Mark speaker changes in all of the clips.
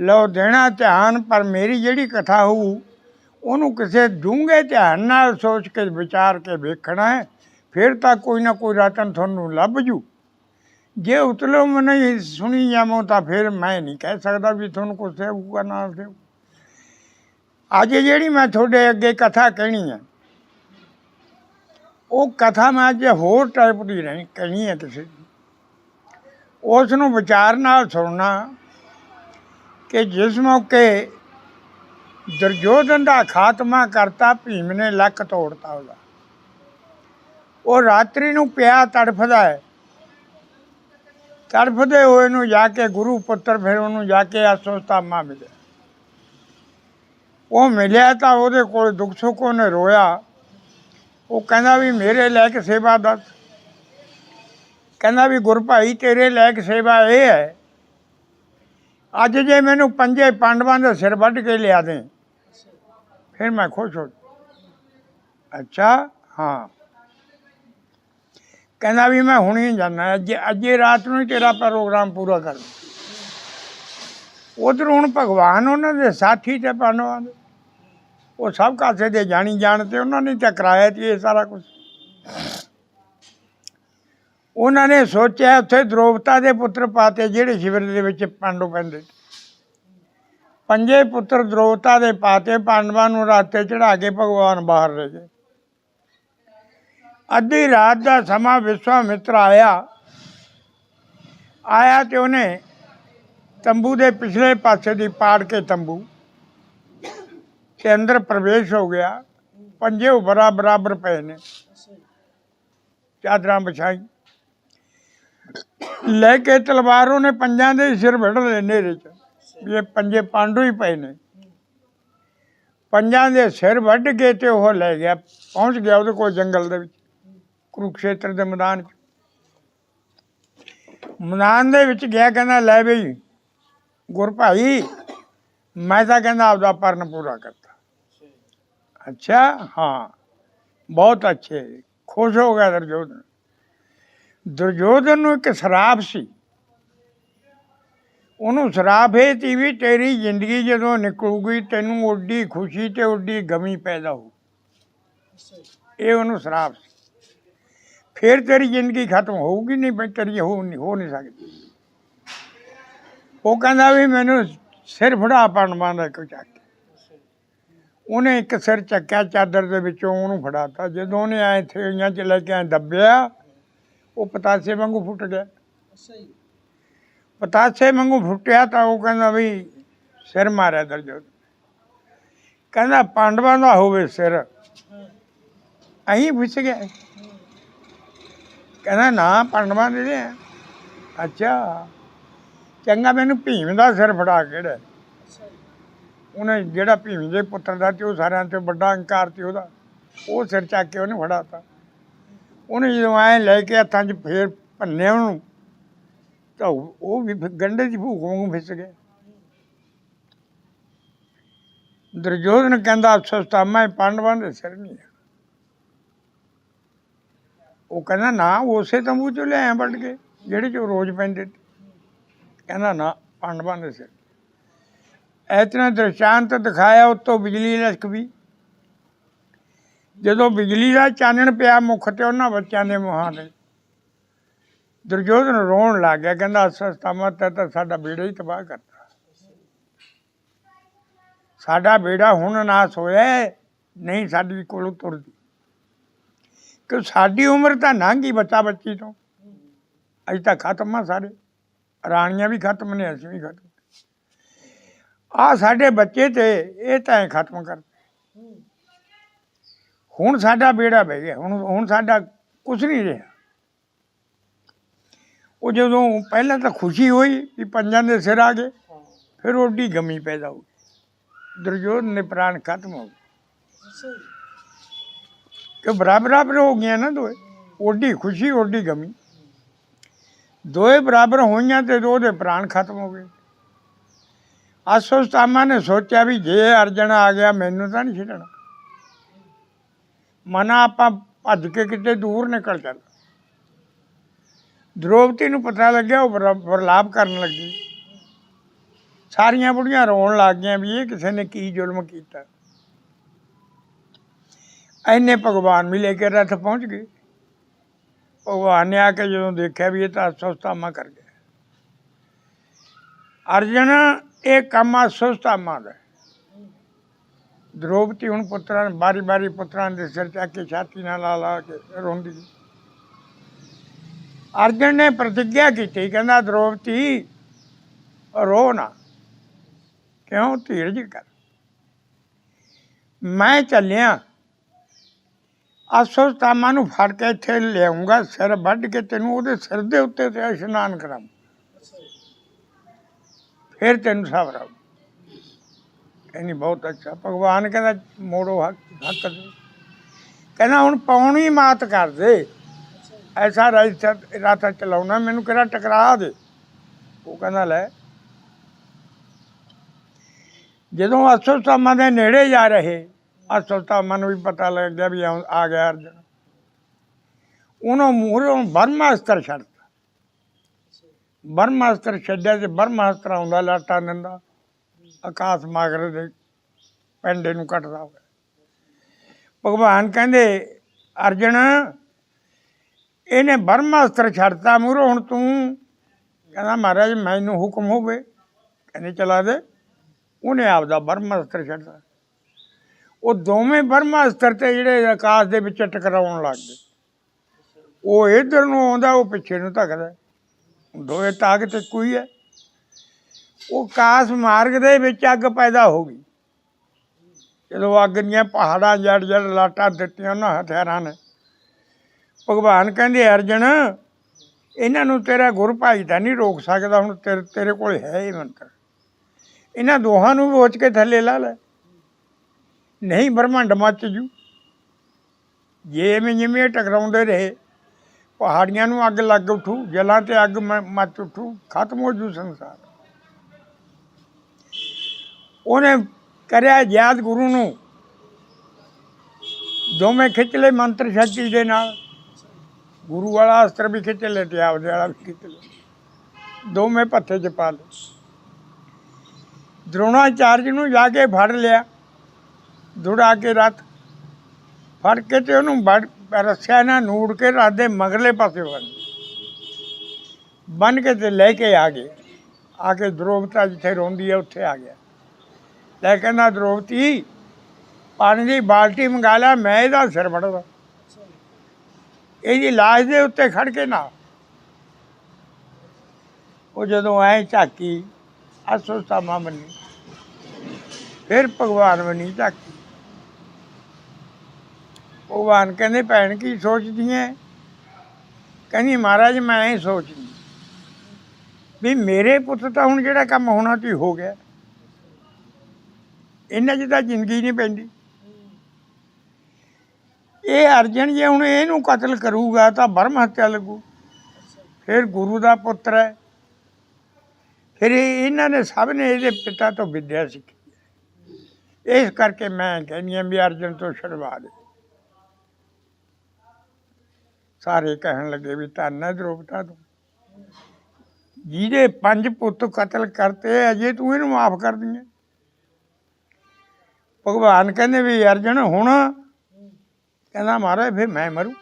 Speaker 1: ਲਓ ਦੇਣਾ ਧਿਆਨ, ਪਰ ਮੇਰੀ ਜਿਹੜੀ ਕਥਾ ਹੋਊ, ਉਹਨੂੰ ਕਿਸੇ ਡੂੰਘੇ ਧਿਆਨ ਨਾਲ ਸੋਚ ਕੇ, ਵਿਚਾਰ ਕੇ ਵੇਖਣਾ ਹੈ, ਫਿਰ ਤਾਂ ਕੋਈ ਨਾ ਕੋਈ ਰਤਨ ਤੁਹਾਨੂੰ ਲੱਭ ਜੂ। ਜੇ ਉਤਲੋ ਮੈਂ ਹੀ ਸੁਣੀ ਜਾਵਾਂ, ਤਾਂ ਫਿਰ ਮੈਂ ਨਹੀਂ ਕਹਿ ਸਕਦਾ ਵੀ ਤੁਹਾਨੂੰ ਕੁਛ ਹੋਊਗਾ, ਨਾ ਦੇਊ ਅੱਜ ਜਿਹੜੀ ਮੈਂ ਤੁਹਾਡੇ ਅੱਗੇ ਕਥਾ ਕਹਿਣੀ ਹੈ, ਉਹ ਕਥਾ ਮੈਂ ਅੱਜ ਹੋਰ ਟਾਈਪ ਦੀ ਨਹੀਂ ਕਹਿਣੀ ਹੈ ਕਿਸੇ ਉਸ ਨੂੰ ਵਿਚਾਰ ਨਾਲ ਸੁਣਨਾ ਕਿ ਜਿਸ ਮੌਕੇ ਦੁਰਯੋਧਨ ਦਾ ਖਾਤਮਾ ਕਰਤਾ, ਭੀਮ ਨੇ ਲੱਕ ਤੋੜਤਾ ਉਹਦਾ। ਉਹ ਰਾਤਰੀ ਨੂੰ ਪਿਆ ਤੜਫਦਾ ਹੈ। ਤੜਫਦੇ ਹੋਏ ਨੂੰ ਜਾ ਕੇ ਗੁਰੂ ਪੁੱਤਰ, ਫਿਰ ਉਹਨੂੰ ਜਾ ਕੇ ਅਸੋਸਤਾਮਾ ਮਿਲਿਆ। ਉਹ ਮਿਲਿਆ ਤਾਂ ਉਹਦੇ ਕੋਲ ਦੁੱਖ ਸੁੱਖ ਉਹਨੇ ਰੋਇਆ। ਉਹ ਕਹਿੰਦਾ ਵੀ, ਮੇਰੇ ਲਾਇਕ ਸੇਵਾ ਦੱਸ। ਕਹਿੰਦਾ ਵੀ ਗੁਰ ਭਾਈ ਤੇਰੇ ਲੈ ਕੇ ਸੇਵਾ ਇਹ ਹੈ ਅੱਜ ਜੇ ਮੈਨੂੰ ਪੰਜੇ ਪਾਂਡਵਾਂ ਦੇ ਸਿਰ ਵੱਢ ਕੇ ਲਿਆ ਦੇ, ਫਿਰ ਮੈਂ ਖੁਸ਼ ਹੋ ਅੱਛਾ, ਹਾਂ। ਕਹਿੰਦਾ ਵੀ ਮੈਂ ਹੁਣੇ ਹੀ ਜਾਣਾ ਅੱਜ, ਅੱਜੇ ਰਾਤ ਨੂੰ ਤੇਰਾ ਪ੍ਰੋਗਰਾਮ ਪੂਰਾ ਕਰ ਉਧਰ ਹੁਣ ਭਗਵਾਨ ਉਹਨਾਂ ਦੇ ਸਾਥੀ ਤੇ ਪਾਂਡਵਾਂ ਦੇ। ਉਹ ਸਭ ਕਾਸੇ ਦੇ ਜਾਣੀ ਜਾਣ ਤੇ ਉਹਨਾਂ ਨੇ ਤਾਂ ਕਰਾਇਆ ਸੀ ਇਹ ਸਾਰਾ ਕੁਝ ਉਹਨਾਂ ਨੇ ਸੋਚਿਆ ਉੱਥੇ ਦ੍ਰੋਪਤਾ ਦੇ ਪੁੱਤਰ ਪਾਤੇ ਜਿਹੜੇ ਸ਼ਿਵਰ ਦੇ ਵਿੱਚ ਪਾਂਡੂ ਪੈਂਦੇ ਪੰਜੇ ਪੁੱਤਰ ਦ੍ਰੋਪਤਾ ਦੇ ਪਾਤੇ, ਪਾਂਡਵਾਂ ਨੂੰ ਰਾਤੇ ਚੜਾ ਕੇ ਭਗਵਾਨ ਬਾਹਰ ਲੈ ਗਏ। ਅੱਧੀ ਰਾਤ ਦਾ ਸਮਾਂ ਵਿਸ਼ਵਾਮਿਤਰ ਆਇਆ। ਆਇਆ ਤੇ ਉਹਨੇ ਤੰਬੂ ਦੇ ਪਿਛਲੇ ਪਾਸੇ ਦੀ ਪਾੜ ਕੇ ਤੰਬੂ ਤੇ ਅੰਦਰ ਪ੍ਰਵੇਸ਼ ਹੋ ਗਿਆ। ਪੰਜੇ ਉਬਰਾ ਬਰਾਬਰ ਪਏ ਨੇ। ਚਾਦਰਾਂ ਵਿਛਾਈ ਲੈ ਕੇ ਤਲਵਾਰ ਉਹਨੇ ਪੰਜਾਂ ਦੇ ਸਿਰ ਵੜ ਲਏ ਨੇਰੇ ਚ ਇਹ ਪੰਜੇ ਪਾਂਡੂ ਹੀ ਪਏ ਨੇ। ਪੰਜਾਂ ਦੇ ਸਿਰ ਵੱਢ ਕੇ ਤੇ ਉਹ ਲੈ ਗਿਆ, ਪਹੁੰਚ ਗਿਆ ਉਹਦੇ ਕੋਲ ਜੰਗਲ ਦੇ ਵਿੱਚ, ਕੁਰੂਕਸ਼ੇਤਰ ਦੇ ਮੈਦਾਨ 'ਚ। ਮੈਦਾਨ ਦੇ ਵਿੱਚ ਗਿਆ, ਕਹਿੰਦਾ, ਲੈ ਬਈ, ਗੁਰ ਭਾਈ, ਮੈਂ ਤਾਂ ਕਹਿੰਦਾ, ਆਪਦਾ ਪਰਨ ਪੂਰਾ ਕਰਤਾ। ਅੱਛਾ, ਹਾਂ, ਬਹੁਤ ਅੱਛੇ, ਖੁਸ਼ ਹੋ ਗਿਆ ਦੁਰਯੋਧਨ ਦੁਰਯੋਧਨ ਨੂੰ ਇੱਕ ਸ਼ਰਾਪ ਸੀ। ਉਹਨੂੰ ਸ਼ਰਾਬ ਇਹ ਸੀ ਵੀ ਤੇਰੀ ਜ਼ਿੰਦਗੀ ਜਦੋਂ ਨਿਕਲੂਗੀ, ਤੈਨੂੰ ਓਡੀ ਖੁਸ਼ੀ ਤੇ ਓਡੀ ਗਮੀ ਪੈਦਾ ਹੋ ਇਹ ਉਹਨੂੰ ਸਰਾਪ ਸੀ। ਫਿਰ ਤੇਰੀ ਜ਼ਿੰਦਗੀ ਖਤਮ ਹੋਊਗੀ ਨਹੀਂ ਬਈ ਤੇਰੀ ਹੋ ਨਹੀਂ ਹੋ ਨਹੀਂ ਸਕਦੀ। ਉਹ ਕਹਿੰਦਾ ਵੀ ਮੈਨੂੰ ਸਿਰ ਫੜਾ ਪਾਂਡਵਾਂ ਦਾ ਕੋਈ ਚੱਕ। ਕੇ। ਉਹਨੇ ਇੱਕ ਸਿਰ ਚੱਕਿਆ, ਚਾਦਰ ਦੇ ਵਿੱਚੋਂ ਉਹਨੂੰ ਫੜਾਤਾ। ਜਦੋਂ ਉਹਨੇ ਐ ਥੇਲੀਆਂ ਚ ਲੈ ਕੇ ਐ ਦੱਬਿਆ ਉਹ ਪਤਾਸੇ ਵਾਂਗੂ ਫੁੱਟ ਗਿਆ। ਪਤਾਸੇ ਵਾਂਗੂ ਫੁੱਟਿਆ ਤਾਂ ਉਹ ਕਹਿੰਦਾ ਵੀ ਸਿਰ ਮਾਰਿਆ ਦਰਜੋਤ ਕਹਿੰਦਾ ਪਾਂਡਵਾਂ ਦਾ ਹੋਵੇ ਸਿਰ ਅਹੀਂ ਫਿਸ ਗਿਆ ਕਹਿੰਦਾ ਨਾ ਪਾਂਡਵਾਂ ਦੇ ਨੇ ਅੱਛਾ ਚੰਗਾ ਮੈਨੂੰ ਭੀਮ ਦਾ ਸਿਰ ਫੜਾ ਕਿਹੜਾ? ਉਹਨੇ ਜਿਹੜਾ ਭੀਮ ਦੇ ਪੁੱਤਰ ਦਾ ਤੇ ਉਹ ਸਾਰਿਆਂ ਤੋਂ ਵੱਡਾ ਹੰਕਾਰ ਤੇ ਉਹਦਾ ਉਹ ਸਿਰ ਚੱਕ ਕੇ ਉਹਨੇ ਫੜਾਤਾ। ਉਹਨੇ ਜਦੋਂ ਐ ਲੈ ਕੇ ਹੱਥਾਂ 'ਚ ਫੇਰ ਭੰਨਿਆ ਉਹਨੂੰ, ਤਾਂ ਉਹ ਵੀ ਫਿਰ ਗੰਢੇ ਦੀ ਭੂਖ ਵਾਂਗੂ ਫਿਸ ਗਿਆ। ਦੁਰਯੋਧਨ ਕਹਿੰਦਾ ਅਫਸੋਸ ਤਾਂ ਮੈਂ ਪਾਂਡਵਾਂ ਦੇ ਸਿਰ ਨਹੀਂ ਉਹ ਕਹਿੰਦਾ, ਨਾ, ਉਸੇ ਤੰਬੂ ਚੋਂ ਲਿਆਇਆ ਵੱਢ ਕੇ, ਜਿਹੜੇ ਚੋਂ ਰੋਜ਼ ਪੈਂਦੇ ਕਹਿੰਦਾ, ਨਾ, ਪਾਂਡਵਾਂ ਦੇ ਸਿਰ। ਇਤਨਾ ਦ੍ਰਿਸ਼ਾਂਤ ਦਿਖਾਇਆ, ਉਤੋਂ ਬਿਜਲੀ ਲਸ਼ਕ ਵੀ ਜਦੋਂ ਬਿਜਲੀ ਦਾ ਚਾਨਣ ਪਿਆ ਮੁਖ ਤੇ ਉਹਨਾਂ ਬੱਚਿਆਂ ਦੇ ਮੂੰਹਾਂ ਤੇ। ਦੁਰਯੋਧਨ ਰੋਣ ਲੱਗ ਗਿਆ, ਕਹਿੰਦਾ ਸਸਤਾਮਾ ਤੇ ਤਾਂ ਸਾਡਾ ਬੇੜਾ ਹੀ ਤਬਾਹ ਕਰਤਾ। ਸਾਡਾ ਬੇੜਾ ਹੁਣ ਨਾਸ ਹੋਇਆ ਨਹੀਂ ਸਾਡੀ ਕੋਲੋਂ ਤੁਰਦੀ। ਕਿ ਸਾਡੀ ਉਮਰ ਤਾਂ ਲੰਘ ਗਈ ਬੱਚਾ ਬੱਚੀ ਤੋਂ। ਅਜੇ ਤਾਂ ਖਤਮ ਆ ਸਾਰੇ। ਰਾਣੀਆਂ ਵੀ ਖਤਮ ਨੇ, ਅਸੀਂ ਵੀ ਖਤਮ। ਆ ਸਾਡੇ ਬੱਚੇ ਤੇ ਇਹ ਤਾਂ ਐਂ ਖਤਮ ਕਰਦੇ ਹੁਣ ਸਾਡਾ ਬੇੜਾ ਬਹਿ ਗਿਆ, ਹੁਣ ਹੁਣ ਸਾਡਾ ਕੁਝ ਨਹੀਂ ਰਿਹਾ। ਉਹ ਜਦੋਂ ਪਹਿਲਾਂ ਤਾਂ ਖੁਸ਼ੀ ਹੋਈ ਵੀ ਪੰਜਾਂ ਦੇ ਸਿਰ ਆ ਗਏ, ਫਿਰ ਓਡੀ ਗਮੀ ਪੈਦਾ ਹੋ ਗਈ। ਦੁਰਯੋਧਨ ਨੇ ਪ੍ਰਾਣ ਖਤਮ ਹੋ ਗਏ। ਕਿ ਬਰਾਬਰ ਬਰਾਬਰ ਹੋ ਗਈਆਂ ਨਾ ਦੋਏ? ਓਡੀ ਖੁਸ਼ੀ, ਓਡੀ ਗਮੀ। ਦੋਏ ਬਰਾਬਰ ਹੋਈਆਂ ਤੇ ਉਹਦੇ ਪ੍ਰਾਣ ਖਤਮ ਹੋ ਗਏ। ਅਸੋਸਤਾਮਾ ਨੇ ਸੋਚਿਆ ਵੀ ਜੇ ਅਰਜਨ ਆ ਗਿਆ, ਮੈਨੂੰ ਤਾਂ ਨਹੀਂ ਛੱਡਣਾ। ਮਨਾ ਆਪਾਂ ਭੱਜ ਕੇ ਕਿਤੇ ਦੂਰ ਨਿਕਲ ਚੱਲ ਦ੍ਰੋਪਦੀ ਨੂੰ ਪਤਾ ਲੱਗਿਆ, ਉਹ ਵਰ- ਕਰਨ ਲੱਗੀ। ਸਾਰੀਆਂ ਬੁੜੀਆਂ ਰੋਣ ਲੱਗ ਗਈਆਂ ਵੀ ਇਹ ਕਿਸੇ ਨੇ ਕੀ ਜ਼ੁਲਮ ਕੀਤਾ। ਐਨੇ ਭਗਵਾਨ ਵੀ ਲੈ ਕੇ ਰੱਥ ਪਹੁੰਚ ਗਏ। ਭਗਵਾਨ ਨੇ ਆ ਕੇ ਜਦੋਂ ਦੇਖਿਆ ਵੀ ਇਹ ਤਾਂ ਸੁਸਤਾਮਾ ਕਰ ਗਿਆ। ਅਰਜਨ, ਇਹ ਕੰਮ ਆ ਸੁਸਤਾਮਾ ਦਾ ਦ੍ਰੋਪਦੀ ਹੁਣ ਪੁੱਤਰਾਂ ਬਾਰੀ ਬਾਰੀ ਪੁੱਤਰਾਂ ਦੇ ਸਿਰ ਚੱਕ ਕੇ ਛਾਤੀ ਨਾਲ ਲਾ ਲਾ ਕੇ ਰੋਂਦੀ ਅਰਜਨ ਨੇ ਪ੍ਰਤੀਗਿਆ ਕੀਤੀ ਕਹਿੰਦਾ ਦ੍ਰੋਪਦੀ ਰੋ ਨਾ ਕਿਉਂ ਧੀਰਜ ਕਰ ਮੈਂ ਚੱਲਿਆ ਅਸੋਸਤਾਮਾ ਨੂੰ ਫੜ ਕੇ ਇੱਥੇ ਲਿਆਉਂਗਾ ਸਿਰ ਵੱਢ ਕੇ ਤੈਨੂੰ ਉਹਦੇ ਸਿਰ ਦੇ ਉੱਤੇ ਤੇ ਇਸ਼ਨਾਨ ਕਰਾਂ ਫਿਰ ਤੈਨੂੰ ਸਬਰ ਆਊ ਕਹਿੰਦੀ ਬਹੁਤ ਅੱਛਾ। ਭਗਵਾਨ ਕਹਿੰਦਾ, ਮੋੜੋ ਹੱਕ ਹੱਕ ਕਹਿੰਦਾ, ਹੁਣ ਪਾਉਣੀ ਮਾਤ ਕਰ ਦੇ। ਐਸਾ ਰਾਜਾ ਰਾਤਾ ਚਲਾਉਣਾ, ਮੈਨੂੰ ਕਿਹੜਾ ਟਕਰਾ ਦੇ। ਉਹ ਕਹਿੰਦਾ, ਲੈ। ਜਦੋਂ ਅਸੋਸਤਾਮਾ ਦੇ ਨੇੜੇ ਜਾ ਰਹੇ ਅਸੋਸਤਾਮਾ ਨੂੰ ਵੀ ਪਤਾ ਲੱਗ ਗਿਆ ਵੀ ਆ ਗਿਆ ਅਰਜਨ। ਉਹਨੂੰ ਮੂਹਰੋਂ ਬਰਮਾਸਤਰ ਛੱਡਤਾ। ਬਰਮਾਸਤਰ ਛੱਡਿਆ ਤੇ ਬਰਮਾਸਤਰ ਆਉਂਦਾ, ਲਾਟਾ ਨੰਦਾ। ਆਕਾਸ਼ ਮਾਗਰ ਦੇ ਪੈਂਡੇ ਨੂੰ ਕੱਟਦਾ ਹੋਇਆ। ਭਗਵਾਨ ਕਹਿੰਦੇ, ਅਰਜਨ, ਇਹਨੇ ਬਰਮਾਸਤਰ ਛੱਡਤਾ ਮੂਹਰੋਂ, ਹੁਣ ਤੂੰ ਕਹਿੰਦਾ, ਮਹਾਰਾਜ, ਮੈਨੂੰ ਹੁਕਮ ਹੋਵੇ। ਕਹਿੰਦੇ, ਚਲਾ ਦੇ। ਉਹਨੇ ਆਪਦਾ ਬਰਮਾਸਤਰ ਛੱਡਤਾ। ਉਹ ਦੋਵੇਂ ਬਰਮਾਸਤਰ ਤੇ ਜਿਹੜੇ ਆਕਾਸ਼ ਦੇ ਵਿੱਚ ਟਕਰਾਉਣ ਲੱਗ ਗਏ। ਉਹ ਇਧਰ ਨੂੰ ਆਉਂਦਾ, ਉਹ ਪਿੱਛੇ ਨੂੰ ਧੱਕਦਾ। ਦੋਏ ਤਾਕਤ ਇੱਕੋ ਹੀ ਹੈ। ਉਹ ਕਾਸ ਮਾਰਗ ਦੇ ਵਿੱਚ ਅੱਗ ਪੈਦਾ ਹੋ ਗਈ। ਜਦੋਂ ਅੱਗ ਦੀਆਂ ਪਹਾੜਾਂ ਜੜ ਜੜ ਲਾਟਾਂ ਦਿੱਤੀਆਂ ਉਹਨਾਂ ਹਥਿਆਰਾਂ ਨੇ। ਭਗਵਾਨ ਕਹਿੰਦੇ, ਅਰਜਨ, ਇਹਨਾਂ ਨੂੰ ਤੇਰਾ ਗੁਰ ਭਾਈ ਤਾਂ ਨਹੀਂ ਰੋਕ ਸਕਦਾ, ਹੁਣ ਤੇਰੇ ਤੇਰੇ ਕੋਲ ਹੈ ਇਹ ਮੰਤਰ। ਇਹਨਾਂ ਦੋਹਾਂ ਨੂੰ ਵੋਚ ਕੇ ਥੱਲੇ ਲਾ ਲੈ। ਨਹੀਂ ਬ੍ਰਹਮੰਡ ਮੱਚ ਜੂ। ਜੇ ਐਵੇਂ ਜਿਵੇਂ ਟਕਰਾਉਂਦੇ ਰਹੇ, ਪਹਾੜੀਆਂ ਨੂੰ ਅੱਗ ਲੱਗ ਉਠੂ, ਜਲਾਂ ਤੇ ਅੱਗ ਮ- ਮੱਚ ਉਠੂ, ਖਤਮ ਹੋ ਜੂ ਸੰਸਾਰ। ਉਹਨੇ ਕਰਿਆ ਯਾਦ ਗੁਰੂ ਨੂੰ। ਦੋਵੇਂ ਖਿੱਚ ਲਏ ਮੰਤਰ ਸ਼ਕਤੀ ਦੇ ਨਾਲ। ਗੁਰੂ ਵਾਲਾ ਅਸਤਰ ਵੀ ਖਿੱਚ ਲਿਆ ਤੇ ਆਪਦੇ ਵਾਲਾ ਵੀ ਖਿੱਚ ਲਿਆ ਦੋਵੇਂ ਪੱਥੇ ਚ ਪਾ ਲਏ। ਦਰੋਣਾਚਾਰਜ ਨੂੰ ਜਾ ਕੇ ਫੜ ਲਿਆ। ਦੁੜਾ ਕੇ ਰੱਥ ਫੜ ਕੇ ਤੇ ਉਹਨੂੰ ਬੜ ਰੱਸਿਆ ਨਾਲ ਨੂੜ ਕੇ ਰੱਥ ਦੇ ਮਗਰਲੇ ਪਾਸੇ ਬੰਨ ਬੰਨ ਕੇ ਤੇ ਲੈ ਕੇ ਆ ਗਏ। ਆ ਕੇ ਦਰੋਪਤਾ ਜਿੱਥੇ ਰੋਂਦੀ ਹੈ ਉੱਥੇ ਆ ਗਿਆ। ਲੈ ਕਹਿੰਦਾ ਦ੍ਰੋਪਤੀ ਪਾਣੀ ਦੀ ਬਾਲਟੀ ਮੰਗਾ ਲਿਆ, ਮੈਂ ਇਹਦਾ ਸਿਰ ਵੜਦਾ ਇਹਦੀ ਲਾਸ਼ ਦੇ ਉੱਤੇ ਖੜ ਕੇ ਨਾ। ਉਹ ਜਦੋਂ ਐ ਝਾਕੀ ਅਸੋਸਾਮਾ ਮੰਨੀ। ਫਿਰ ਭਗਵਾਨ ਬਣੀ ਝਾਕੀ। ਭਗਵਾਨ ਕਹਿੰਦੇ, ਭੈਣ, ਕੀ ਸੋਚਦੀ ਐ? ਕਹਿੰਦੀ, ਮਹਾਰਾਜ, ਮੈਂ ਇਹ ਸੋਚਦੀ। ਵੀ ਮੇਰੇ ਪੁੱਤ ਤਾਂ ਹੁਣ ਜਿਹੜਾ ਕੰਮ ਹੋਣਾ ਸੀ, ਹੋ ਗਿਆ। ਇਹਨਾਂ 'ਚ ਤਾਂ ਜ਼ਿੰਦਗੀ ਨਹੀਂ ਪੈਂਦੀ। ਇਹ ਅਰਜਨ ਜੇ ਹੁਣ ਇਹਨੂੰ ਕਤਲ ਕਰੂਗਾ ਤਾਂ ਬਰਮ ਹੱਤਿਆ ਲੱਗੂ। ਫਿਰ ਗੁਰੂ ਦਾ ਪੁੱਤਰ ਹੈ। ਫਿਰ ਇਹ- ਇਹਨਾਂ ਨੇ ਸਭ ਨੇ ਇਹਦੇ ਪਿਤਾ ਤੋਂ ਵਿਦਿਆ ਸਿੱਖੀ। ਹੈ। ਇਸ ਕਰਕੇ ਮੈਂ ਕਹਿੰਦੀ ਹਾਂ ਵੀ ਅਰਜਨ ਤੋਂ ਛਡਵਾ ਦੇ। ਸਾਰੇ ਕਹਿਣ ਲੱਗੇ ਵੀ ਧੰਨ ਹੈ ਦ੍ਰੋਪਦਾ ਤੂੰ। ਜਿਹਦੇ ਪੰਜ ਪੁੱਤ ਕਤਲ ਕਰਤੇ ਅਜੇ ਤੂੰ ਇਹਨੂੰ ਮਾਫ ਕਰ ਦਿੰਦਾ। ਭਗਵਾਨ ਕਹਿੰਦੇ ਵੀ ਅਰਜਨ ਹੁਣ ਕਹਿੰਦਾ ਮਹਾਰਾਜ, ਫਿਰ ਮੈਂ ਮਰੂ।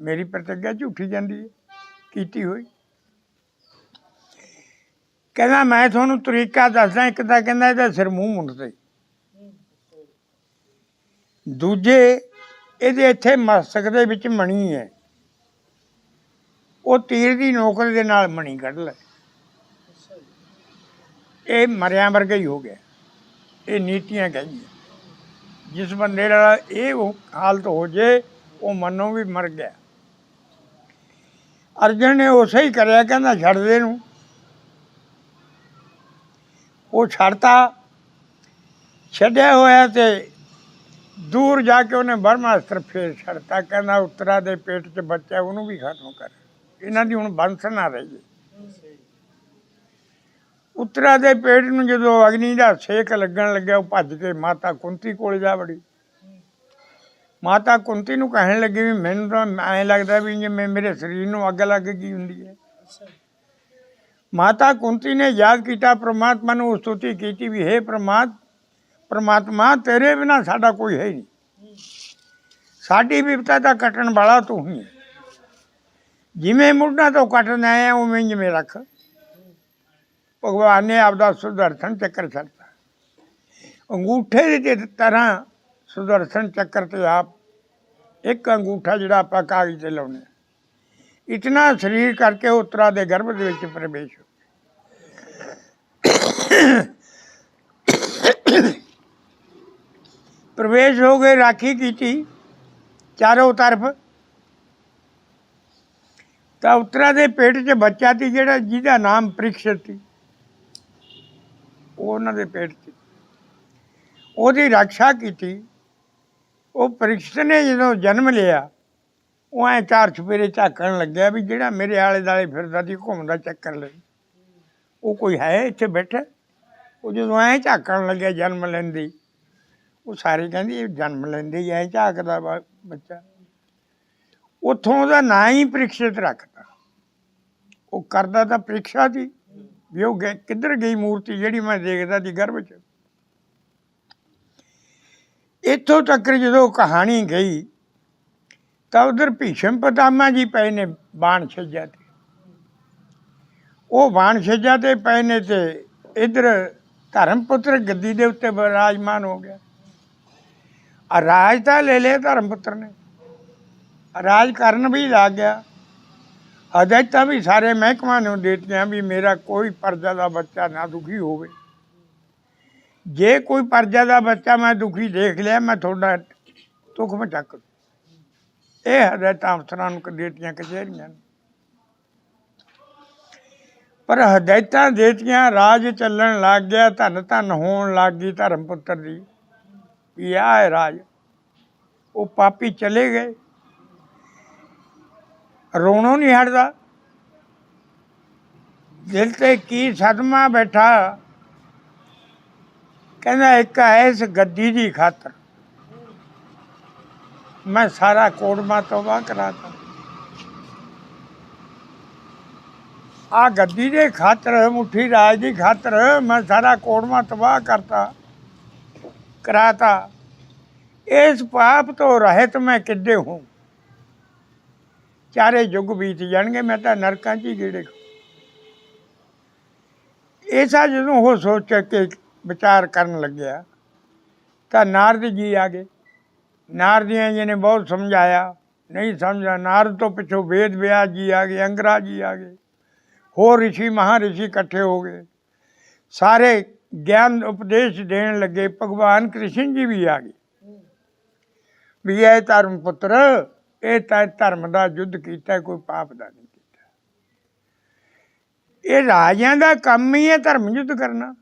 Speaker 1: ਮੇਰੀ ਪ੍ਰਤਿਗਿਆ ਝੂਠੀ ਜਾਂਦੀ ਹੈ, ਕੀਤੀ ਹੋਈ। ਕਹਿੰਦਾ ਮੈਂ ਤੁਹਾਨੂੰ ਤਰੀਕਾ ਦੱਸਦਾ, ਇੱਕ ਤਾਂ ਕਹਿੰਦਾ ਇਹਦਾ ਸਿਰ ਮੂੰਹ ਮੁੰਡਦੇ ਦੂਜੇ, ਇਹਦੇ ਇੱਥੇ ਮਸਤਕ ਦੇ ਵਿੱਚ ਮਣੀ ਹੈ। ਉਹ ਤੀਰ ਦੀ ਨੋਕ ਦੇ ਨਾਲ ਮਣੀ ਕੱਢ ਲੈ। ਇਹ ਮਰਿਆ ਵਰਗਾ ਹੀ ਹੋ ਗਿਆ। ਇਹ ਨੀਤੀਆਂ ਕਹਿੰਦੀਆਂ ਜਿਸ ਬੰਦੇ ਨਾਲ ਇਹ ਹਾਲਤ ਹੋ ਜੇ, ਉਹ ਮੰਨੋ ਵੀ ਮਰ ਗਿਆ। ਅਰਜਨ ਨੇ ਉਸੇ ਹੀ ਕਰਿਆ, ਕਹਿੰਦਾ ਛੱਡ ਦੇ ਨੂੰ ਉਹ ਛੱਡਤਾ, ਛੱਡਿਆ ਹੋਇਆ ਤੇ ਦੂਰ ਜਾ ਕੇ ਉਹਨੇ ਬਰਮਾਸਤਰ ਫੇਰ ਛੱਡਤਾ। ਕਹਿੰਦਾ ਉਤਰਾ ਦੇ ਪੇਟ 'ਚ ਬੱਚਾ ਉਹਨੂੰ ਵੀ ਖਤਮ ਕਰ। ਇਹਨਾਂ ਦੀ ਹੁਣ ਬੰਸ ਨਾ ਰਹੀ ਉਤਰਾ ਦੇ ਪੇਟ ਨੂੰ ਜਦੋਂ ਅਗਨੀ ਦਾ ਸੇਕ ਲੱਗਣ ਲੱਗਿਆ, ਉਹ ਭੱਜ ਕੇ ਮਾਤਾ ਕੁੰਤੀ ਕੋਲ ਜਾ ਵੜੀ। ਮਾਤਾ ਕੁੰਤੀ ਨੂੰ ਕਹਿਣ ਲੱਗੀ ਵੀ ਮੈਨੂੰ ਤਾਂ ਐਂ ਲੱਗਦਾ ਵੀ ਜਿਵੇਂ ਮੇਰੇ ਸਰੀਰ ਨੂੰ ਅੱਗ ਲੱਗ ਗਈ ਹੁੰਦੀ ਹੈ। ਮਾਤਾ ਕੁੰਤੀ ਨੇ ਯਾਦ ਕੀਤਾ, ਪ੍ਰਮਾਤਮਾ ਨੂੰ ਸਤੁਤੀ ਕੀਤੀ ਵੀ, ਹੈ ਪ੍ਰਮਾਤ, ਪ੍ਰਮਾਤਮਾ, ਤੇਰੇ ਬਿਨਾ ਸਾਡਾ ਕੋਈ ਹੈ ਨਹੀਂ। ਸਾਡੀ ਵਿਪਤਾ ਦਾ ਕੱਟਣ ਵਾਲਾ ਤੂੰ ਹੀ ਜਿਵੇਂ ਮੁੱਢਾਂ ਤੋਂ ਕੱਟਣਾ ਹੈ ਉਵੇਂ ਜਿਵੇਂ ਰੱਖ। ਭਗਵਾਨ ਨੇ ਆਪਦਾ ਸੁਦਰਸ਼ਨ ਚੱਕਰ ਛੱਡਤਾ। ਅੰਗੂਠੇ ਦੀ ਤਰ੍ਹਾਂ ਸੁਦਰਸ਼ਨ ਚੱਕਰ ਤੇ ਆਪ ਇੱਕ ਅੰਗੂਠਾ ਜਿਹੜਾ ਆਪਾਂ ਕਾਗਜ਼ ਤੇ ਲਾਉਨੇ ਇਤਨਾ ਸਰੀਰ ਕਰਕੇ ਉਤਰਾ ਦੇ ਗਰਭ ਦੇ ਵਿੱਚ ਪ੍ਰਵੇਸ਼ ਹੋ ਪ੍ਰਵੇਸ਼ ਹੋ ਗਏ, ਰਾਖੀ ਕੀਤੀ ਚਾਰੋਂ ਤਰਫ। ਤਾਂ ਉਤਰਾ ਦੇ ਪੇਟ 'ਚ ਬੱਚਾ ਸੀ ਜਿਹੜਾ ਜਿਹਦਾ ਨਾਮ ਪ੍ਰੀਖਿਤ ਸੀ। ਉਹ ਉਹਨਾਂ ਦੇ ਪੇਟ 'ਚ ਉਹਦੀ ਰੱਖਿਆ ਕੀਤੀ। ਉਹ ਪ੍ਰੀਖਿਤ ਨੇ ਜਦੋਂ ਜਨਮ ਲਿਆ, ਉਹ ਐ ਚਾਰ ਚੁਫੇਰੇ ਝਾਕਣ ਲੱਗਿਆ ਵੀ ਜਿਹੜਾ ਮੇਰੇ ਆਲੇ ਦਾਲੇ ਫਿਰਦਾ ਸੀ ਘੁੰਮਦਾ ਚੱਕਰ ਲੈ। ਉਹ ਕੋਈ ਹੈ ਇੱਥੇ ਬੈਠਾ? ਉਹ ਜਦੋਂ ਐ ਝਾਕਣ ਲੱਗਿਆ ਜਨਮ ਲੈਂਦੀ ਉਹ ਸਾਰੇ ਕਹਿੰਦੇ ਇਹ ਜਨਮ ਲੈਂਦੇ ਹੀ ਐ ਝਾਕਦਾ ਬੱਚਾ। ਉੱਥੋਂ ਉਹਦਾ ਨਾਂ ਹੀ ਪ੍ਰੀਖਿਤ ਰੱਖਦਾ ਉਹ ਕਰਦਾ ਤਾਂ ਪ੍ਰੀਖਿਆ ਸੀ। ਵੀ ਉਹ ਗਏ- ਕਿੱਧਰ ਗਈ ਮੂਰਤੀ ਜਿਹੜੀ ਮੈਂ ਦੇਖਦਾ ਸੀ ਗਰਭ 'ਚ? ਇੱਥੋਂ ਤੱਕ ਜਦੋਂ ਕਹਾਣੀ ਗਈ, ਤਾਂ ਉਧਰ ਭੀਸ਼ਮ ਪਤਾਮਾ ਜੀ ਪਏ ਨੇ ਬਾਣ ਛੱਜਾ ਤੇ। ਉਹ ਬਾਣ ਛੱਜਾ ਤੇ ਪਏ ਨੇ ਤੇ ਇਧਰ ਧਰਮ ਪੁੱਤਰ ਗੱਦੀ ਦੇ ਉੱਤੇ ਬਿਰਾਜਮਾਨ ਹੋ ਗਿਆ। ਆ ਰਾਜ ਤਾਂ ਲੈ ਲਿਆ ਧਰਮ ਪੁੱਤਰ ਨੇ। ਰਾਜ ਕਰਨ ਵੀ ਲੱਗ ਗਿਆ। ਹਦਾਇਤਾਂ ਵੀ ਸਾਰੇ ਮਹਿਕਮਾ ਨੂੰ ਦੇਤੀਆਂ ਵੀ ਮੇਰਾ ਕੋਈ ਪਰਜਾ ਦਾ ਬੱਚਾ ਨਾ ਦੁਖੀ ਹੋਵੇ। ਜੇ ਕੋਈ ਪਰਜਾ ਦਾ ਬੱਚਾ ਮੈਂ ਦੁਖੀ ਦੇਖ ਲਿਆ, ਮੈਂ ਤੁਹਾਡਾ ਦੁੱਖ ਮਚਕ ਇਹ ਹਦਾਇਤਾਂ ਅਫਸਰਾਂ ਨੂੰ ਦੇਤੀਆਂ ਕਚਹਿਰੀਆਂ ਨੇ। ਪਰ ਹਦਾਇਤਾਂ ਦੇਤੀਆਂ, ਰਾਜ ਚੱਲਣ ਲੱਗ ਗਿਆ, ਧੰਨ ਧੰਨ ਹੋਣ ਲੱਗ ਗਈ ਧਰਮ ਪੁੱਤਰ ਦੀ। ਵੀ ਆਹ ਰਾਜ। ਉਹ ਪਾਪੀ ਚਲੇ ਗਏ। ਰੋਣੋਂ ਨਹੀਂ ਹਟਦਾ। ਦਿਲ ਤੇ ਕੀ ਸਦਮਾ ਬੈਠਾ। ਕਹਿੰਦਾ ਇੱਕ ਹੈ ਇਸ ਗੱਦੀ ਦੀ ਖਾਤਰ। ਮੈਂ ਸਾਰਾ ਕੋੜਮਾ ਤੋਬਾ ਕਰਾਤਾ। ਆ ਗੱਦੀ ਦੇ ਖਾਤਰ, ਮੁੱਠੀ ਰਾਜ ਦੀ ਖਾਤਰ ਮੈਂ ਸਾਰਾ ਕੋੜਮਾ ਤਬਾਹ ਕਰਤਾ, ਕਰਾਤਾ। ਇਸ ਪਾਪ ਤੋਂ ਰਹਿਤ ਮੈਂ ਕਿੱਡੇ ਹੂੰ ਚਾਰੇ ਯੁੱਗ ਬੀਤ ਜਾਣਗੇ, ਮੈਂ ਤਾਂ ਨਰਕਾਂ 'ਚ ਹੀ ਗੇੜੇ ਐਸਾ ਜਦੋਂ ਉਹ ਸੋਚ ਕੇ ਵਿਚਾਰ ਕਰਨ ਲੱਗਿਆ, ਤਾਂ ਨਾਰਦ ਜੀ ਆ ਗਏ। ਨਾਰਦੀਆਂ ਜੀ ਨੇ ਬਹੁਤ ਸਮਝਾਇਆ, ਨਹੀਂ ਸਮਝਾ ਨਾਰਦ ਤੋਂ ਪਿੱਛੋਂ ਵੇਦ ਵਿਆਸ ਜੀ ਆ ਗਏ ਅੰਗਰਾ ਜੀ ਆ ਗਏ, ਹੋਰ ਰਿਸ਼ੀ ਮਹਾਰਿਸ਼ੀ ਇਕੱਠੇ ਹੋ ਗਏ। ਸਾਰੇ ਗਿਆਨ ਉਪਦੇਸ਼ ਦੇਣ ਲੱਗੇ, ਭਗਵਾਨ ਕ੍ਰਿਸ਼ਨ ਜੀ ਵੀ ਆ ਗਏ। ਵੀ ਇਹ ਧਰਮ ਪੁੱਤਰ ਇਹ ਤਾਂ ਧਰਮ ਦਾ ਯੁੱਧ ਕੀਤਾ, ਕੋਈ ਪਾਪ ਦਾ ਨਹੀਂ ਕੀਤਾ। ਇਹ ਰਾਜਿਆਂ ਦਾ ਕੰਮ ਹੀ ਹੈ ਧਰਮ ਯੁੱਧ ਕਰਨਾ।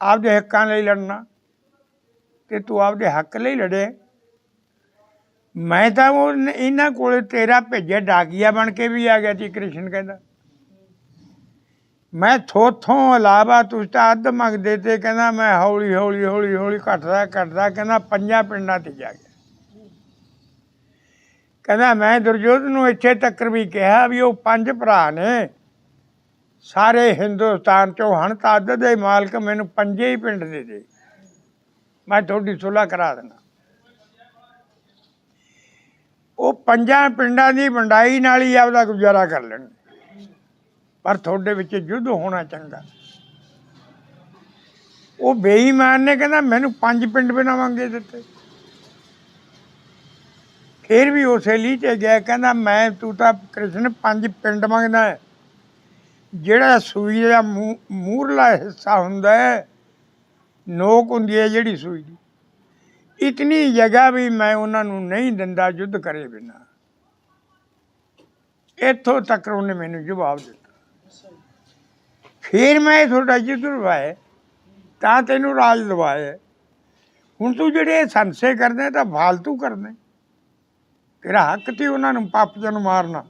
Speaker 1: ਆਪਦੇ ਹੱਕਾਂ ਲਈ ਲੜਨਾ। ਤੇ ਤੂੰ ਆਪਦੇ ਹੱਕ ਲਈ ਲੜੇ ਮੈਂ ਤਾਂ ਉਹ ਇਹਨਾਂ ਕੋਲੇ ਤੇਰਾ ਭੇਜਿਆ, ਡਾਕੀਆ ਬਣ ਕੇ ਵੀ ਆ ਗਿਆ ਸੀ, ਕ੍ਰਿਸ਼ਨ ਕਹਿੰਦਾ। ਮੈਂ ਥੋਥੋਂ ਇਲਾਵਾ ਤੁਸੀਂ ਤਾਂ ਅੱਧ ਮੰਗਦੇ ਤੇ ਕਹਿੰਦਾ ਮੈਂ ਹੌਲੀ ਹੌਲੀ ਹੌਲੀ ਹੌਲੀ ਘਟਦਾ ਘਟਦਾ ਕਹਿੰਦਾ ਪੰਜਾਂ ਪਿੰਡਾਂ ਤੇ ਜਾ ਗਿਆ। ਕਹਿੰਦਾ, ਮੈਂ ਦੁਰਯੋਧਨ ਨੂੰ ਇੱਥੇ ਤੱਕ ਵੀ ਕਿਹਾ ਵੀ ਉਹ ਪੰਜ ਭਰਾ ਨੇ। ਸਾਰੇ ਹਿੰਦੁਸਤਾਨ ਚੋਂ ਹਣ ਤਾਂ ਦੇ ਮਾਲਕ ਮੈਨੂੰ ਪੰਜੇ ਹੀ ਪਿੰਡ ਦੇ ਦੇ। ਮੈਂ ਤੁਹਾਡੀ ਸੁਲਾ ਕਰਾ ਦੇਣਾ ਉਹ ਪੰਜਾਂ ਪਿੰਡਾਂ ਦੀ ਵੰਡਾਈ ਨਾਲ ਹੀ ਆਪਦਾ ਗੁਜ਼ਾਰਾ ਕਰ ਲੈਣ। ਪਰ ਤੁਹਾਡੇ ਵਿੱਚ ਯੁੱਧ ਹੋਣਾ ਚੰਗਾ। ਉਹ ਬੇਈਮਾਨ ਨੇ ਕਹਿੰਦਾ, ਮੈਨੂੰ ਪੰਜ ਪਿੰਡ ਬਣਾਵਾਂਗੇ ਦਿੱਤੇ। ਫਿਰ ਵੀ ਉਸੇ ਲਈ ਤੇ ਗਿਆ, ਕਹਿੰਦਾ ਮੈਂ, ਤੂੰ ਤਾਂ ਕ੍ਰਿਸ਼ਨ ਪੰਜ ਪਿੰਡ ਮੰਗਦਾ ਹੈ। ਜਿਹੜਾ ਸੂਈ ਦਾ ਮੂੰਹ- ਮੂਹਰਲਾ ਹਿੱਸਾ ਹੁੰਦਾ ਹੈ, ਨੋਕ ਹੁੰਦੀ ਹੈ ਜਿਹੜੀ ਸੂਈ ਦੀ। ਇਤਨੀ ਜਗ੍ਹਾ ਵੀ ਮੈਂ ਉਹਨਾਂ ਨੂੰ ਨਹੀਂ ਦਿੰਦਾ ਯੁੱਧ ਕਰੇ ਬਿਨਾ। ਇੱਥੋਂ ਤੱਕ ਉਹਨੇ ਮੈਨੂੰ ਜਵਾਬ ਦਿੱਤਾ। ਫਿਰ ਮੈਂ ਤੁਹਾਡਾ ਯੁੱਧ ਲਵਾਏ ਤਾਂ ਤੈਨੂੰ ਰਾਜ ਦਵਾਏ ਹੁਣ ਤੂੰ ਜਿਹੜੇ ਸੰਸੇ ਕਰਦੇ ਤਾਂ ਫਾਲਤੂ ਕਰਦੇ ਤੇਰਾ ਹੱਕ ਤੇ ਉਹਨਾਂ ਨੂੰ ਪਾਪੀਆਂ ਨੂੰ ਮਾਰਨਾ।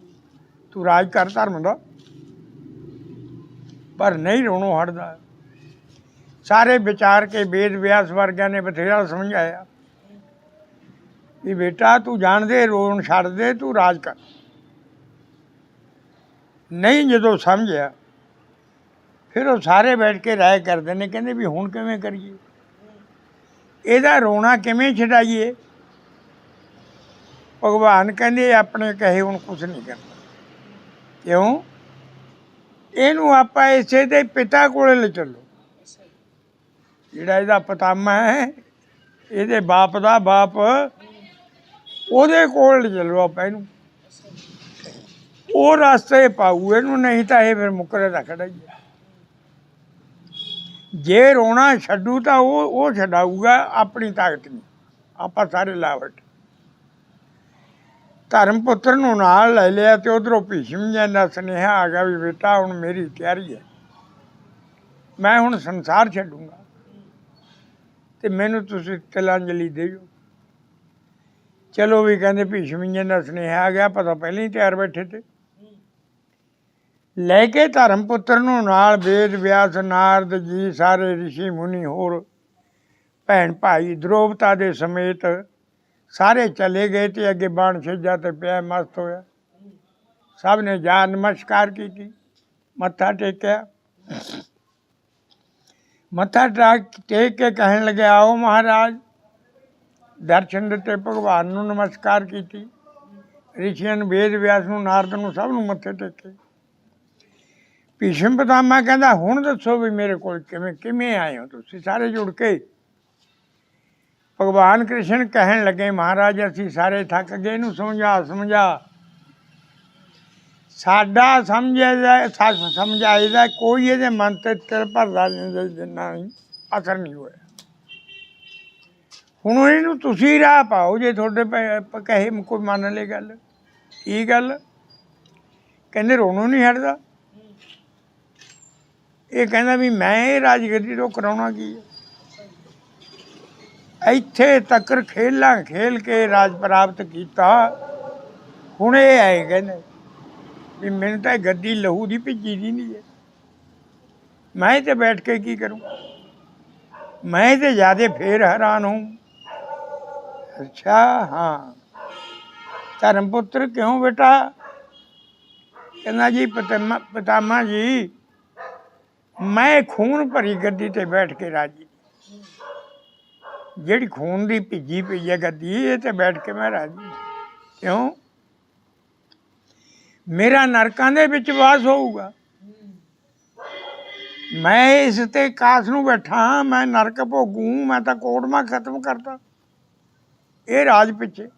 Speaker 1: ਤੂੰ ਰਾਜ ਕਰ ਧਰਮ ਦਾ। ਪਰ ਨਹੀਂ ਰੋਣੋਂ ਹਟਦਾ। ਸਾਰੇ ਵਿਚਾਰ ਕੇ ਵੇਦ ਵਿਆਸ ਵਰਗਿਆਂ ਨੇ ਬਥੇਰਾ ਸਮਝਾਇਆ। ਵੀ ਬੇਟਾ, ਤੂੰ ਜਾਣਦੇ, ਰੋਣ ਛੱਡ ਦੇ ਤੂੰ ਰਾਜ ਕਰ। ਨਹੀਂ ਜਦੋਂ ਸਮਝਿਆ, ਫਿਰ ਉਹ ਸਾਰੇ ਬੈਠ ਕੇ ਰਾਏ ਕਰਦੇ ਨੇ, ਕਹਿੰਦੇ ਵੀ ਹੁਣ ਕਿਵੇਂ ਕਰੀਏ? ਇਹਦਾ ਰੋਣਾ ਕਿਵੇਂ ਛਡਾਈਏ? ਭਗਵਾਨ ਕਹਿੰਦੇ ਆਪਣੇ ਕਹੇ ਹੁਣ ਕੁਝ ਨਹੀਂ ਕਰਨਾ ਕਿਉਂ? ਇਹਨੂੰ ਆਪਾਂ ਇਸੇ ਦੇ ਪਿਤਾ ਕੋਲੇ ਲੈ ਚੱਲੋ। ਜਿਹੜਾ ਇਹਦਾ ਪਤਾਮਾ ਹੈ, ਇਹਦੇ ਬਾਪ ਦਾ ਬਾਪ, ਉਹਦੇ ਕੋਲ ਲੈ ਚੱਲੋ ਆਪਾਂ ਇਹਨੂੰ। ਉਹ ਰਸਤੇ ਪਾਊ ਇਹਨੂੰ, ਨਹੀਂ ਤਾਂ ਇਹ ਫਿਰ ਮੁਕਰੇ ਦਾ ਖੜਾ ਹੀ ਹੈ ਜੇ ਰੋਣਾ ਛੱਡੂ ਤਾਂ ਉਹ ਉਹ ਛਡਾਊਗਾ, ਆਪਣੀ ਤਾਕਤ ਨਹੀਂ। ਆਪਾਂ ਸਾਰੇ ਲਾਵਟ। ਧਰਮ ਪੁੱਤਰ ਨੂੰ ਨਾਲ ਲੈ ਲਿਆ ਤੇ ਉਧਰੋਂ ਭੀਸ਼ਮ ਜੀ ਦਾ ਸੁਨੇਹਾ ਆ ਗਿਆ ਵੀ ਬੇਟਾ, ਹੁਣ ਮੇਰੀ ਤਿਆਰੀ ਹੈ। ਮੈਂ ਹੁਣ ਸੰਸਾਰ ਛੱਡੂੰਗਾ। ਤੇ ਮੈਨੂੰ ਤੁਸੀਂ ਤਿਲਾਂਜਲੀ ਦਿਓ ਚਲੋ ਵੀ ਕਹਿੰਦੇ ਭੀਸ਼ਮ ਜੀ ਦਾ ਸੁਨੇਹਾ ਆ ਗਿਆ ਪਤਾ ਪਹਿਲਾਂ ਹੀ ਤਿਆਰ ਬੈਠੇ ਤੇ। ਲੈ ਕੇ ਧਰਮ ਪੁੱਤਰ ਨੂੰ ਨਾਲ ਵੇਦ ਵਿਆਸ ਨਾਰਦ, ਜੀ, ਸਾਰੇ ઋષਿ, ਮੁਨੀ, ਹੋਰ ਭੈਣ ਭਾਈ, ਦ੍ਰੋਪਤਾ ਦੇ ਸਮੇਤ ਸਾਰੇ ਚਲੇ ਗਏ ਤੇ ਅੱਗੇ ਬਾਣ ਛੇਜਾ ਤੇ ਪਿਆ ਮਸਤ ਹੋਇਆ। ਸਭ ਨੇ ਜਾ ਨਮਸਕਾਰ ਕੀਤੀ, ਮੱਥਾ ਟੇਕਿਆ। ਮੱਥਾ ਟੇਕ ਟੇਕ ਕੇ ਕਹਿਣ ਲੱਗੇ, ਆਓ ਮਹਾਰਾਜ। ਦਰਸ਼ਨ ਦਿੱਤੇ, ਭਗਵਾਨ ਨੂੰ ਨਮਸਕਾਰ ਕੀਤੀ। ਰਿਸ਼ੀਆਂ ਨੂੰ, ਵੇਦ ਵਿਆਸ ਨੂੰ, ਨਾਰਦ ਨੂੰ, ਸਭ ਨੂੰ ਮੱਥੇ ਟੇਕੇ। ਭੀਸ਼ਮ ਪਿਤਾਮਾ ਕਹਿੰਦਾ, ਹੁਣ ਦੱਸੋ ਵੀ ਮੇਰੇ ਕੋਲ ਕਿਵੇਂ ਕਿਵੇਂ ਆਏ ਹੋ ਤੁਸੀਂ? ਸਾਰੇ ਜੁੜ ਕੇ ਭਗਵਾਨ ਕ੍ਰਿਸ਼ਨ ਕਹਿਣ ਲੱਗੇ, ਮਹਾਰਾਜ, ਅਸੀਂ ਸਾਰੇ ਥੱਕ ਗਏ, ਇਹਨੂੰ ਸਮਝਾ ਸਮਝਾ। ਸਾਡਾ ਸਮਝਾਇਦਾ, ਸਾ- ਸਮਝਾਈਦਾ ਕੋਈ ਇਹਦੇ ਮਨ ਤੇ ਤਿਲ ਭਰਦਾ ਨਹੀਂ ਅਸਰ ਨਹੀਂ ਹੋਇਆ। ਹੁਣ ਇਹਨੂੰ ਤੁਸੀਂ ਰਾਹ ਪਾਓ ਜੇ ਤੁਹਾਡੇ ਕਹੇ ਕੋਈ ਮੰਨ ਲੈ ਗੱਲ। ਕੀ ਗੱਲ? ਕਹਿੰਦੇ ਰੋਣੋਂ ਨਹੀਂ ਹਟਦਾ। ਇਹ ਕਹਿੰਦਾ ਵੀ ਮੈਂ ਇਹ ਰਾਜਗੱਦੀ ਤੋਂ ਕਰਾਉਣਾ ਕੀ ਹੈ? ਇੱਥੇ ਤੱਕ ਖੇਲਾਂ ਖੇਲ ਕੇ ਰਾਜ ਪ੍ਰਾਪਤ ਕੀਤਾ। ਹੁਣ ਇਹ ਆਏ ਕਹਿੰਦੇ ਵੀ ਮੈਨੂੰ ਤਾਂ ਇਹ ਗੱਦੀ ਲਹੂ ਦੀ ਭਿੱਜੀ ਦੀ ਨਹੀਂ ਹੈ। ਮੈਂ ਤੇ ਬੈਠ ਕੇ ਕੀ ਕਰੂੰ? ਮੈਂ ਤੇ ਜਿਆਦੇ ਫੇਰ ਹੈਰਾਨ ਹੂੰ। ਅੱਛਾ, ਹਾਂ। ਧਰਮ ਪੁੱਤਰ ਕਿਉਂ ਬੇਟਾ? ਕਹਿੰਦਾ ਜੀ, ਪਤਮਾ, ਪਤਾਮਾ ਜੀ, ਮੈਂ ਖੂਨ ਭਰੀ ਗੱਦੀ ਤੇ ਬੈਠ ਕੇ ਰਾਜੀ ਜਿਹੜੀ ਖੂਨ ਦੀ ਭਿੱਜੀ ਪਈ ਹੈ ਗੱਦੀ, ਇਹ ਤੇ ਬੈਠ ਕੇ ਮੈਂ ਰਾਜੀ ਕਿਉਂ? ਮੇਰਾ ਨਰਕਾਂ ਦੇ ਵਿੱਚ ਵਾਸ ਹੋਊਗਾ। ਮੈਂ ਇਸ ਤੇ ਕਾਸ ਨੂੰ ਬੈਠਾ ਮੈਂ ਨਰਕ ਭੋਗੂ ਮੈਂ ਤਾਂ ਕੋੜਮਾ ਖਤਮ ਕਰਤਾ ਇਹ ਰਾਜ ਪਿੱਛੇ।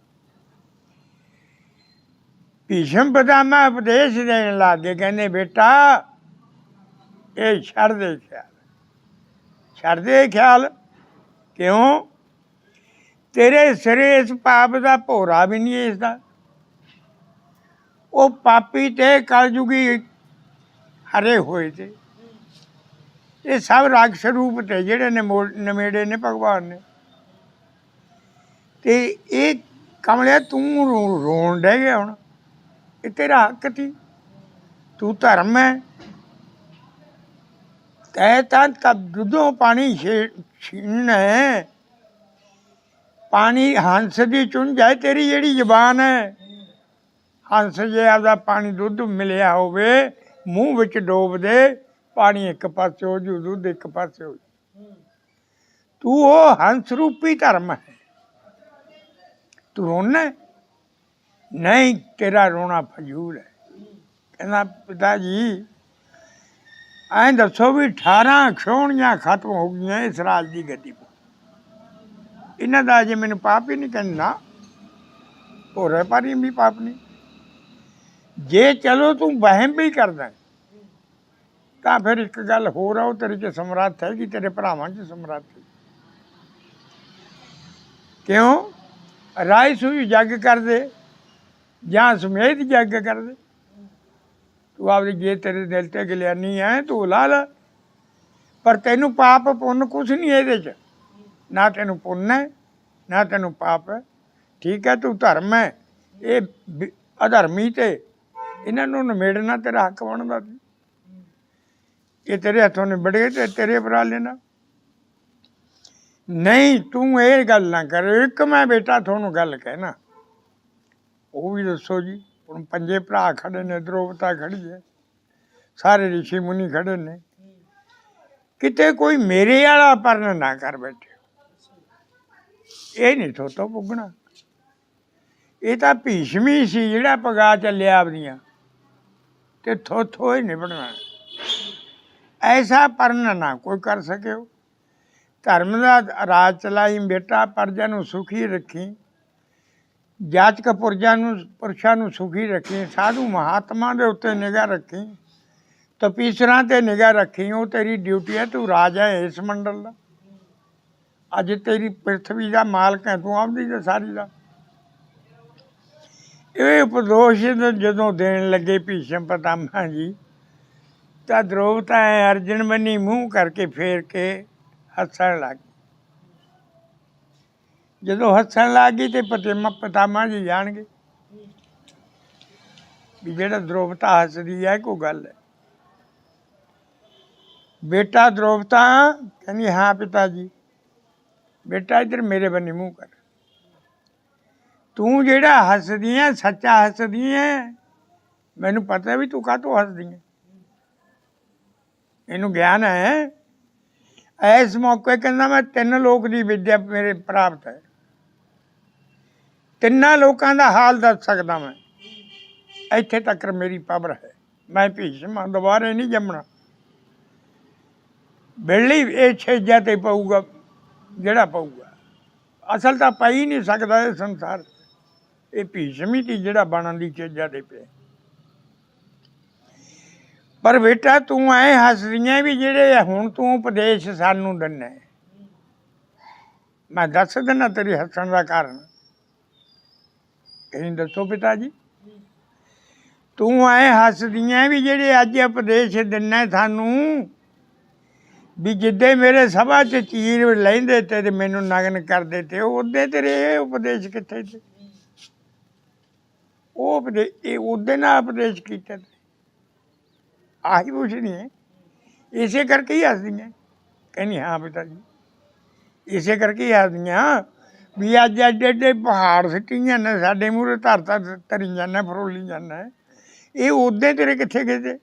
Speaker 1: ਭੀਸ਼ਮ ਮੈਂ ਉਪਦੇਸ਼ ਦੇਣ ਲੱਗੇ, ਕਹਿੰਦੇ, ਬੇਟਾ, ਇਹ ਛੱਡ ਦੇ ਖਿਆਲ। ਛੱਡ ਦੇ ਖਿਆਲ। ਕਿਉਂ? ਤੇਰੇ ਸਿਰੇ ਇਸ ਪਾਪ ਦਾ ਭੋਰਾ ਵੀ ਨਹੀਂ ਇਸ ਦਾ ਉਹ ਪਾਪੀ ਤੇ ਕਲਯੁਗੀ ਹਰੇ ਹੋਏ ਤੇ। ਇਹ ਸਭ ਰਾਖਸ਼ ਰੂਪ ਤੇ ਜਿਹੜੇ ਨੇ ਨਮੇੜੇ ਨੇ ਭਗਵਾਨ ਨੇ। ਤੇ ਇਹ ਕਮਲਿਆ ਤੂੰ ਰੋਣ ਡਹਿ ਗਿਆ ਹੁਣ। ਇਹ ਤੇਰਾ ਹੱਕ ਸੀ। ਤੂੰ ਧਰਮ ਹੈ। ਕਹਿ ਤਾਂ ਤਬ ਦੁੱਧੋਂ ਪਾਣੀ ਛੇ- ਛੀਨਣਾ ਪਾਣੀ ਹੰਸ ਦੀ ਚੁੰਝ ਜਾਏ, ਤੇਰੀ ਜਿਹੜੀ ਜ਼ਬਾਨ ਹੈ। ਹੰਸ ਜੇ ਆਪਦਾ ਪਾਣੀ ਦੁੱਧ ਮਿਲਿਆ ਹੋਵੇ, ਮੂੰਹ ਵਿੱਚ ਡੋਬ ਦੇ, ਪਾਣੀ ਇੱਕ ਪਾਸੇ ਹੋ ਜੂ, ਦੁੱਧ ਇੱਕ ਪਾਸੇ ਹੋ ਜੂ। ਤੂੰ ਉਹ ਹੰਸ ਰੂਪੀ ਧਰਮ ਹੈ। ਤੂੰ ਰੋਣਾ ਨਹੀਂ, ਤੇਰਾ ਰੋਣਾ ਫਜ਼ੂਲ ਹੈ। ਕਹਿੰਦਾ, ਪਿਤਾ ਜੀ ਐਂ ਦੱਸੋ ਵੀ 18 ਖਿਉਣੀਆਂ ਖਤਮ ਹੋ ਗਈਆਂ ਇਸ ਰਾਜ ਦੀ ਗੱਦੀ ਇਹਨਾਂ ਦਾ ਅਜੇ ਮੈਨੂੰ ਪਾਪ ਹੀ ਨਹੀਂ ਕਹਿੰਦਾ। ਹੋ ਰਹਿ ਪਰ ਵੀ ਪਾਪ ਨਹੀਂ। ਜੇ ਚਲੋ ਤੂੰ ਵਹਿਮ ਵੀ ਕਰਦਾ, ਤਾਂ ਫਿਰ ਇੱਕ ਗੱਲ ਹੋਰ ਆ, ਉਹ ਤੇਰੇ ਚ ਸਮਰੱਥ ਹੈ ਕਿ ਤੇਰੇ ਭਰਾਵਾਂ ਚ ਸਮਰੱਥ ਹੈ ਕਿਉਂ? ਰਾਈ ਸੂਈ ਜੱਗ ਕਰਦੇ ਜਾਂ ਸਮੇਤ ਜੱਗ ਕਰਦੇ? ਤੂੰ ਆਪਦੀ ਜੇ ਤੇਰੇ ਦਿਲ ਤੇ ਗਿਲਿਆਨੀ ਹੈ ਤੂੰ ਲਾ ਲਾ। ਪਰ ਤੈਨੂੰ ਪਾਪ ਪੁੰਨ ਕੁਛ ਨਹੀਂ ਇਹਦੇ ਚ। ਨਾ ਤੈਨੂੰ ਪੁੰਨ ਹੈ ਨਾ ਤੈਨੂੰ ਪਾਪ ਹੈ ਠੀਕ ਹੈ ਤੂੰ ਧਰਮ ਹੈ ਇਹ ਅਧਰਮੀ ਤੇ ਇਹਨਾਂ ਨੂੰ ਨਿਮੇੜਨਾ ਤੇਰਾ ਹੱਕ ਬਣਦਾ ਸੀ। ਇਹ ਤੇਰੇ ਹੱਥੋਂ ਨਿਬੜ ਗਏ ਤੇ ਤੇਰੇ ਭਰਾ ਲੈਣਾ। ਨਹੀਂ, ਤੂੰ ਇਹ ਗੱਲ ਨਾ ਕਰ। ਇੱਕ ਮੈਂ ਬੇਟਾ, ਤੁਹਾਨੂੰ ਗੱਲ ਕਹਿਣਾ। ਉਹ ਵੀ ਦੱਸੋ ਜੀ। ਹੁਣ ਪੰਜੇ ਭਰਾ ਖੜੇ ਨੇ ਦ੍ਰੋਪਤਾ ਖੜੀ ਹੈ ਸਾਰੇ ઋષਿ ਮੁਨੀ ਖੜੇ ਨੇ। ਕਿਤੇ ਕੋਈ ਮੇਰੇ ਵਾਲਾ ਪਰਨ ਨਾ ਕਰ ਬੈਠੇ। ਇਹ ਨਹੀਂ ਥੋਤੋਂ ਪੁੱਗਣਾ। ਇਹ ਤਾਂ ਭੀਸ਼ਮੀ ਸੀ ਜਿਹੜਾ ਪਗਾ ਚੱਲਿਆ ਆਪਦੀਆਂ। ਤੇ ਥੋਥੋ ਹੀ ਨਿਭਣਾ ਐਸਾ ਪਰਨ ਨਾ ਕੋਈ ਕਰ ਸਕਿਓ। ਧਰਮ ਦਾ ਰਾਜ ਚਲਾਈ, ਬੇਟਾ ਪਰਜਾ ਨੂੰ ਸੁਖੀ ਰੱਖੀ। ਜਾਚਕ ਪੁਰਜਾਂ ਨੂੰ, ਪੁਰਸ਼ਾਂ ਨੂੰ ਸੁਖੀ ਰੱਖੀ, ਸਾਧੂ ਮਹਾਤਮਾ ਦੇ ਉੱਤੇ ਨਿਗਾਹ ਰੱਖੀ, ਤਪੀਸਰਾਂ ਤੇ ਨਿਗਾਹ ਰੱਖੀ, ਉਹ ਤੇਰੀ ਡਿਊਟੀ ਹੈ, ਤੂੰ ਰਾਜਾ ਹੈ ਇਸ ਮੰਡਲ ਦਾ ਅੱਜ ਤੇਰੀ ਪ੍ਰਿਥਵੀ ਦਾ ਮਾਲਕ ਹੈ, ਤੂੰ ਆਪਦੀ ਤੇ ਸਾਰੀ ਦਾ ਇਹ ਉਪਦੋਸ਼ ਜਦੋਂ ਦੇਣ ਲੱਗੇ ਭੀਸ਼ਮ ਪਤਾਮਾ ਜੀ, ਤਾਂ ਦ੍ਰੋਪਤਾ ਹੈ ਅਰਜਨ ਬੰਨੀ ਮੂੰਹ ਕਰਕੇ ਫੇਰ ਕੇ ਹੱਸਣ ਲੱਗ ਗਈ। ਜਦੋਂ ਹੱਸਣ ਲੱਗ ਗਈ ਤੇ ਪਤੇਮਾ ਪਤਾਮਾ ਜੀ ਜਾਣਗੇ ਵੀ ਜਿਹੜਾ ਦ੍ਰੋਪਤਾ ਹੱਸਦੀ ਹੈ ਕੋਈ ਗੱਲ ਹੈ। ਬੇਟਾ ਦ੍ਰੋਪਤਾ, ਕਹਿੰਦੀ, ਹਾਂ ਪਿਤਾ ਜੀ, ਬੇਟਾ ਇੱਧਰ ਮੇਰੇ ਬੰਨੀ ਮੂੰਹ ਕਰ। ਤੂੰ ਜਿਹੜਾ ਹੱਸਦੀ ਹੈ ਸੱਚਾ ਹੱਸਦੀ ਹੈ ਮੈਨੂੰ ਪਤਾ ਵੀ ਤੂੰ ਕਾਹਤੋਂ ਹੱਸਦੀ ਹੈ ਇਹਨੂੰ ਗਿਆਨ ਹੈ। ਇਸ ਮੌਕੇ ਕਹਿੰਦਾ, ਮੈਂ ਤਿੰਨ ਲੋਕ ਦੀ ਵਿਦਿਆ ਮੇਰੇ ਪ੍ਰਾਪਤ ਹੈ। ਤਿੰਨਾਂ ਲੋਕਾਂ ਦਾ ਹਾਲ ਦੱਸ ਸਕਦਾ ਮੈਂ। ਇੱਥੇ ਤੱਕ ਮੇਰੀ ਪਾਵਰ ਹੈ। ਮੈਂ ਭੀਸ਼ਮ ਦੁਬਾਰੇ ਨਹੀਂ ਜੰਮਣਾ। ਬਿੱਲੀ ਇਹ ਛੇਜਾ ਤੇ ਪਊਗਾ, ਜਿਹੜਾ ਪਊਗਾ। ਅਸਲ ਤਾਂ ਪਈ ਹੀ ਨਹੀਂ ਸਕਦਾ ਇਹ ਸੰਸਾਰ। ਇਹ ਭੀਸ਼ਮ ਹੀ ਜਿਹੜਾ ਬਣਨ ਦੀ ਛੇਜਾ ਤੇ ਪਿਆ। ਪਰ ਬੇਟਾ ਤੂੰ ਐ ਹੱਸਦੀਆਂ ਵੀ ਜਿਹੜੇ ਹੁਣ ਤੂੰ ਉਪਦੇਸ਼ ਸਾਨੂੰ ਦਿੰਨਾ ਮੈਂ ਦੱਸ ਦਿੰਨਾ ਤੇਰੀ ਹੱਸਣ ਦਾ ਕਾਰਨ। ਇਹ ਦੱਸੋ ਪਿਤਾ ਜੀ। ਤੂੰ ਐ ਹੱਸਦੀਆਂ ਵੀ ਜਿਹੜੇ ਅੱਜ ਉਪਦੇਸ਼ ਦਿੰਨਾ ਸਾਨੂੰ ਵੀ ਜਿੱਦੇ ਮੇਰੇ ਸਭਾ ਚ ਚੀਰ ਲੈਂਦੇ ਤੇ ਤੇ ਮੈਨੂੰ ਨਗਨ ਕਰਦੇ ਤੇ ਉਹਦੇ ਤੇਰੇ ਇਹ ਉਪਦੇਸ਼ ਕਿੱਥੇ ਤੇ ਉਹ ਉਪਦੇ, ਇਹ ਉਹਦੇ ਨਾਲ ਉਪਦੇਸ਼ ਕੀਤਾ ਤੇ। ਆਹੀ ਕੁਛ ਨਹੀਂ ਹੈ ਇਸੇ ਕਰਕੇ ਹੀ ਹੱਸਦੀਆਂ ਕਹਿੰਦੀ ਹਾਂ ਪਿਤਾ ਜੀ। ਇਸੇ ਕਰਕੇ ਹੀ ਹੱਸਦੀਆਂ ਵੀ ਅੱਜ ਐਡੇ ਐਡੇ ਪਹਾੜ ਸਿੱਟੀਆਂ ਨੇ ਸਾਡੇ ਮੂਹਰੇ ਧਰਤਾ ਤਰੀ ਜਾਂਦਾ, ਫਰੋਲੀ ਜਾਂਦਾ। ਇਹ ਉਹਦੇ ਤੇਰੇ ਕਿੱਥੇ ਗਏ ਤੇ